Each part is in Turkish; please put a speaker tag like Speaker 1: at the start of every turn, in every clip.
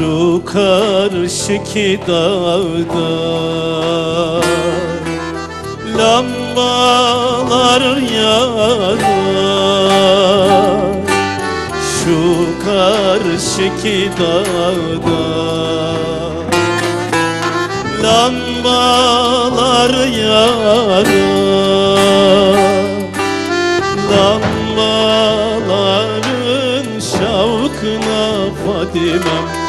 Speaker 1: Şu karşıki dağda Lambalar yanar Şu karşıki dağda Lambalar yanar Lambaların şavkına Fadimem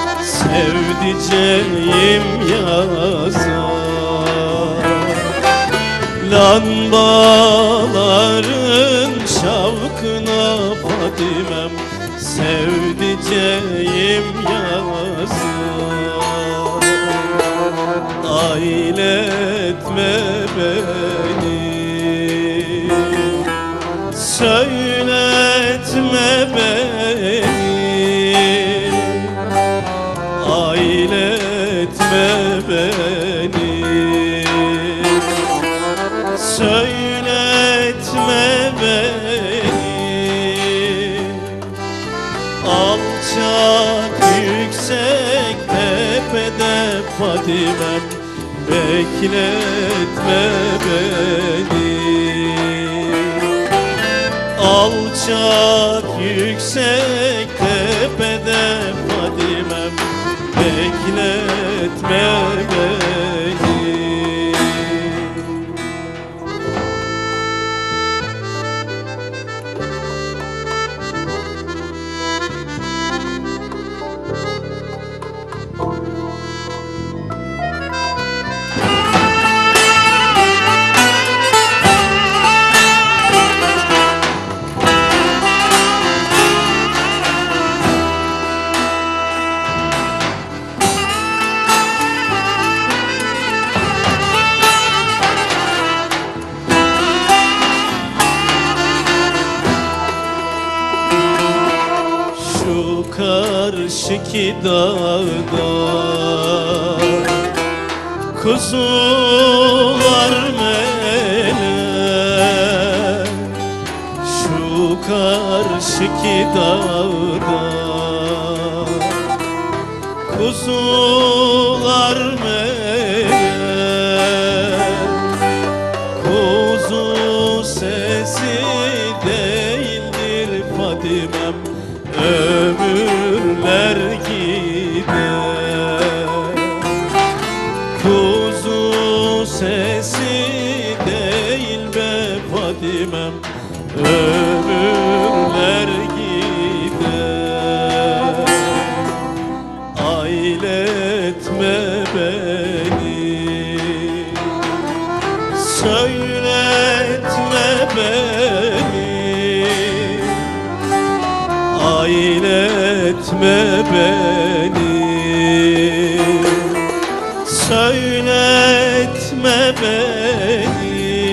Speaker 1: Sevdiceğim yazar Lambaların şavkına Fadimem Sevdiceğim yazar Ailetme beni. Söyletme beni Ailetme beni. Söyletme beni. Alçak yüksek tepede Fadimem Bekletme beni. Alçak yüksek tepede Fadimem Bekletme beni Şu karşıki dağda. Kuzular melek Şu karşıki dağda. Kuzular melek Kuzu sesi değildir Fadimem. Ömürler sesi değil be Fadimem. Ömürler gider Ailetme beni. Söyletme beni. Ailetme beni. Söyletme beni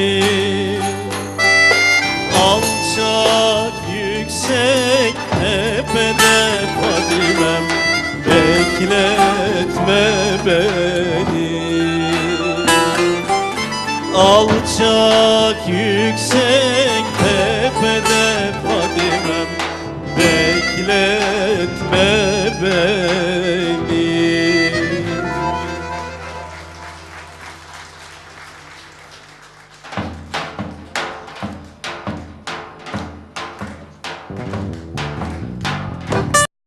Speaker 1: Alçak yüksek tepede Fadimem Bekletme beni. Alçak yüksek tepede Fadimem Bekletme beni